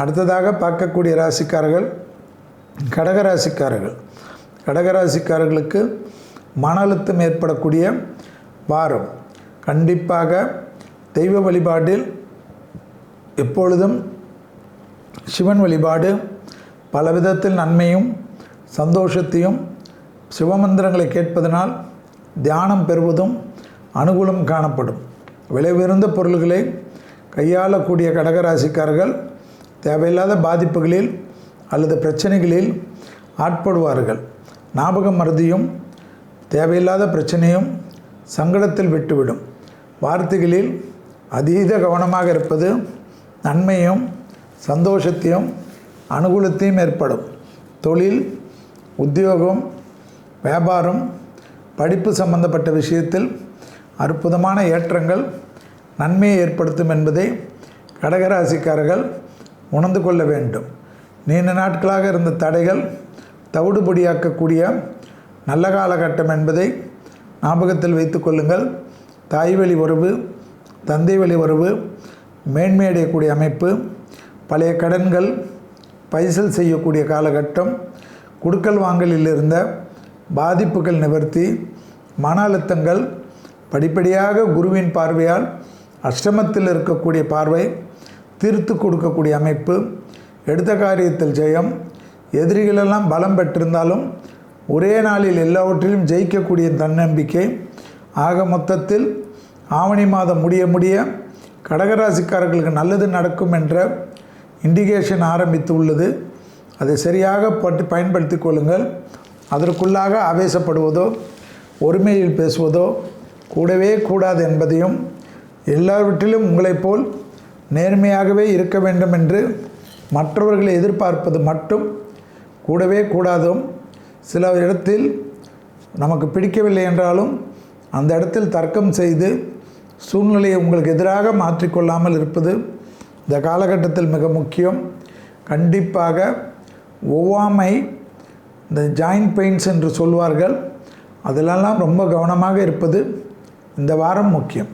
அடுத்ததாக பார்க்கக்கூடிய ராசிக்காரர்கள் கடகராசிக்காரர்கள். கடகராசிக்காரர்களுக்கு மன அழுத்தம் ஏற்படக்கூடிய வாரம். கண்டிப்பாக தெய்வ வழிபாட்டில் எப்பொழுதும் சிவன் வழிபாடு பல விதத்தில் நன்மையும் சந்தோஷத்தையும் சிவமந்திரங்களை கேட்பதனால் தியானம் பெறுவதும் அனுகூலம் காணப்படும். விலை உயர்ந்த பொருள்களை கையாளக்கூடிய கடகராசிக்காரர்கள் தேவையில்லாத பாதிப்புகளில் அல்லது பிரச்சனைகளில் ஆட்படுவார்கள். ஞாபக மருதியும் தேவையில்லாத பிரச்சனையும் சங்கடத்தில் விட்டுவிடும். வார்த்தைகளில் அதீத கவனமாக இருப்பது நன்மையும் சந்தோஷத்தையும் அனுகூலத்தையும் ஏற்படும். தொழில் உத்தியோகம் வியாபாரம் படிப்பு சம்பந்தப்பட்ட விஷயத்தில் அற்புதமான ஏற்றங்கள் நன்மையை ஏற்படுத்தும் என்பதை கடகராசிக்காரர்கள் உணர்ந்து கொள்ள வேண்டும். நீண்ட நாட்களாக இருந்த தடைகள் தவிடுபொடியாக்கக்கூடிய நல்ல காலகட்டம் என்பதை ஞாபகத்தில் வைத்துக்கொள்ளுங்கள் தாய் வழி உறவு தந்தை வழி உறவு மேன்மை அடையக்கூடிய அமைப்பு பழைய கடன்கள் பைசல் செய்யக்கூடிய காலகட்டம் குடுக்கல் வாங்கலில் இருந்த பாதிப்புகள் நிவர்த்தி மன அழுத்தங்கள் படிப்படியாக குருவின் பார்வையால் அஷ்டமத்தில் இருக்கக்கூடிய பார்வை தீர்த்து கொடுக்கக்கூடிய அமைப்பு எடுத்த காரியத்தில் ஜெயம் எதிரிகளெல்லாம் பலம் பெற்றிருந்தாலும் ஒரே நாளில் எல்லாவற்றிலும் ஜெயிக்கக்கூடிய தன்னம்பிக்கை. ஆக மொத்தத்தில் ஆவணி மாதம் முடிய முடிய கடகராசிக்காரர்களுக்கு நல்லது நடக்கும் என்ற இண்டிகேஷன் ஆரம்பித்து உள்ளது. அதை சரியாக பட்டு பயன்படுத்தி கொள்ளுங்கள். அதற்குள்ளாக ஆவேசப்படுவதோ ஒருமையில் பேசுவதோ கூடவே கூடாது என்பதையும் எல்லாவற்றிலும் உங்களைப் போல் நேர்மையாகவே இருக்க வேண்டும் என்று மற்றவர்களை எதிர்பார்ப்பது மட்டும் கூடவே கூடாதும். சில இடத்தில் நமக்கு பிடிக்கவில்லை என்றாலும் அந்த இடத்தில் தர்க்கம் செய்து சூழ்நிலையை உங்களுக்கு எதிராக மாற்றிக்கொள்ளாமல் இருப்பது இந்த காலகட்டத்தில் மிக முக்கியம். கண்டிப்பாக ஒவ்வாமை இந்த ஜாயிண்ட் பெயின்ஸ் என்று சொல்வார்கள் அதிலெல்லாம் ரொம்ப கவனமாக இருப்பது இந்த வாரம் முக்கியம்.